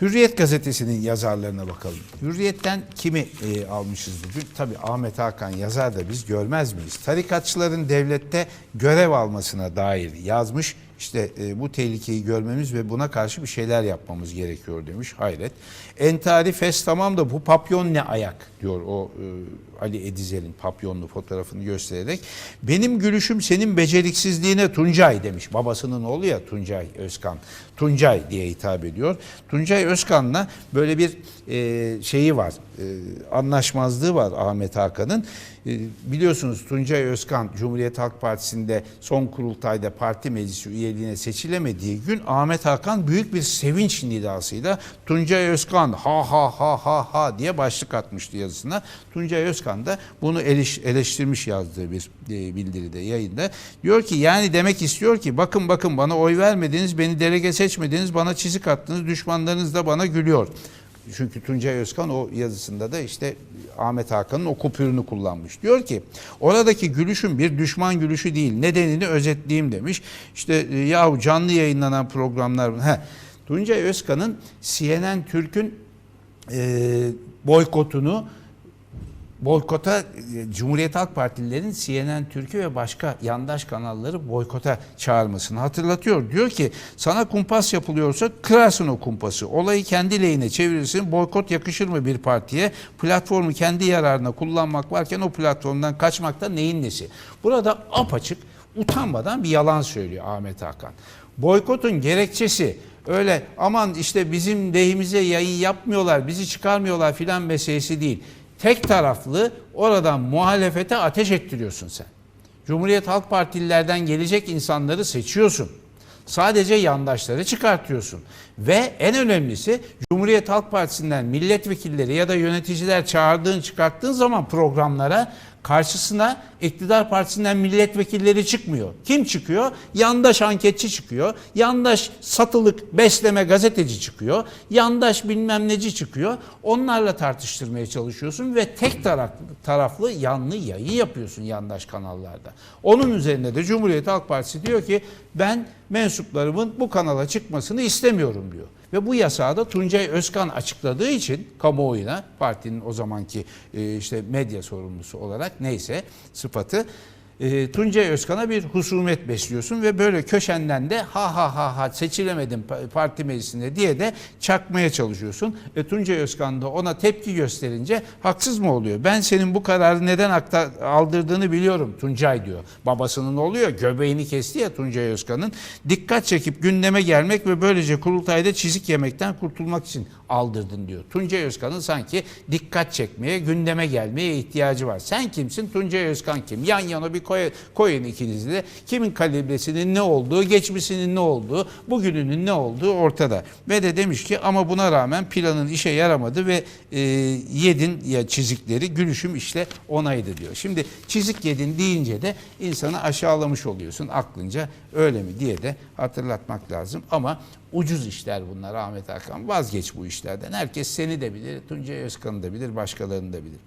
Hürriyet gazetesinin yazarlarına bakalım. Hürriyet'ten kimi e, almışız bugün? Tabii Ahmet Hakan yazar da biz görmez miyiz? Tarikatçıların devlette görev almasına dair yazmış. İşte e, bu tehlikeyi görmemiz ve buna karşı bir şeyler yapmamız gerekiyor demiş. Hayret. Entari fes tamam da bu papyon ne ayak diyor o e, Ali Edizer'in papyonlu fotoğrafını göstererek. Benim gülüşüm senin beceriksizliğine Tuncay demiş. Babasının oğlu ya Tuncay Özkan. Tuncay diye hitap ediyor. Tuncay Özkan'la böyle bir e, şeyi var. E, anlaşmazlığı var Ahmet Hakan'ın. E, biliyorsunuz Tuncay Özkan Cumhuriyet Halk Partisi'nde son kurultayda parti meclisi üyeliğine seçilemediği gün Ahmet Hakan büyük bir sevinç nidasıyla Tuncay Özkan ha ha ha ha ha diye başlık atmıştı yazısına. Tuncay Özkan da bunu eleş- eleştirmiş yazdığı bir e, bildiride yayında. Diyor ki yani demek istiyor ki bakın bakın bana oy vermediniz, beni delege seçmediniz, bana çizik attınız, düşmanlarınız da bana gülüyor. Çünkü Tuncay Özkan o yazısında da işte Ahmet Hakan'ın o kupürünü kullanmış. Diyor ki oradaki gülüşün bir düşman gülüşü değil nedenini özetleyeyim demiş. İşte e, yahu canlı yayınlanan programlar... He, Tuncay Özkan'ın CNN Türk'ün e, boykotunu boykota e, Cumhuriyet Halk Partililerin CNN Türk'ü ve başka yandaş kanalları boykota çağırmasını hatırlatıyor. Diyor ki sana kumpas yapılıyorsa kırarsın o kumpası. Olayı kendi lehine çevirirsin. Boykot yakışır mı bir partiye? Platformu kendi yararına kullanmak varken o platformdan kaçmakta neyin nesi? Burada apaçık utanmadan bir yalan söylüyor Ahmet Hakan. Boykotun gerekçesi öyle aman işte bizim lehimize yayın yapmıyorlar, bizi çıkarmıyorlar filan meselesi değil tek taraflı oradan muhalefete ateş ettiriyorsun sen. Cumhuriyet Halk Partililerden gelecek insanları seçiyorsun. Sadece yandaşları çıkartıyorsun. Ve en önemlisi Cumhuriyet Halk Partisi'nden milletvekilleri ya da yöneticiler çağırdığın çıkarttığın zaman programlara karşısına iktidar partisinden milletvekilleri çıkmıyor. Kim çıkıyor? Yandaş anketçi çıkıyor. Yandaş satılık besleme gazeteci çıkıyor. Yandaş bilmem neci çıkıyor. Onlarla tartıştırmaya çalışıyorsun ve tek taraflı, yanlı yayı yapıyorsun yandaş kanallarda. Onun üzerine de Cumhuriyet Halk Partisi diyor ki ben mensuplarımın bu kanala çıkmasını istemiyorum diyor. Ve bu yasağı da Tuncay Özkan açıkladığı için kamuoyuna partinin o zamanki e, işte medya sorumlusu olarak neyse sıfatı e, Tuncay Özkan'a bir husumet besliyorsun ve böyle köşenden de ha ha ha ha seçilemedim pa- parti meclisinde diye de çakmaya çalışıyorsun. E, Tuncay Özkan da ona tepki gösterince haksız mı oluyor? Ben senin bu kararı neden aldırdığını biliyorum Tuncay diyor. Babasının oluyor göbeğini kesti ya Tuncay Özkan'ın. Dikkat çekip gündeme gelmek ve böylece kurultayda çizik yemekten kurtulmak için aldırdın diyor. Tuncay Özkan'ın sanki dikkat çekmeye, gündeme gelmeye ihtiyacı var. Sen kimsin? Tuncay Özkan kim? Yan yana bir koy, koyun ikinizi de. Kimin kalibresinin ne olduğu, geçmişinin ne olduğu, bugününün ne olduğu ortada. Ve de demiş ki ama buna rağmen planın işe yaramadı ve e, yedin ya çizikleri gülüşüm işte onaydı diyor. Şimdi çizik yedin deyince de insanı aşağılamış oluyorsun aklınca öyle mi diye de hatırlatmak lazım. Ama ucuz işler bunlar Ahmet Hakan. Vazgeç bu işlerden. Herkes seni de bilir, Tuncay Özkan'ı da bilir, başkalarını da bilir.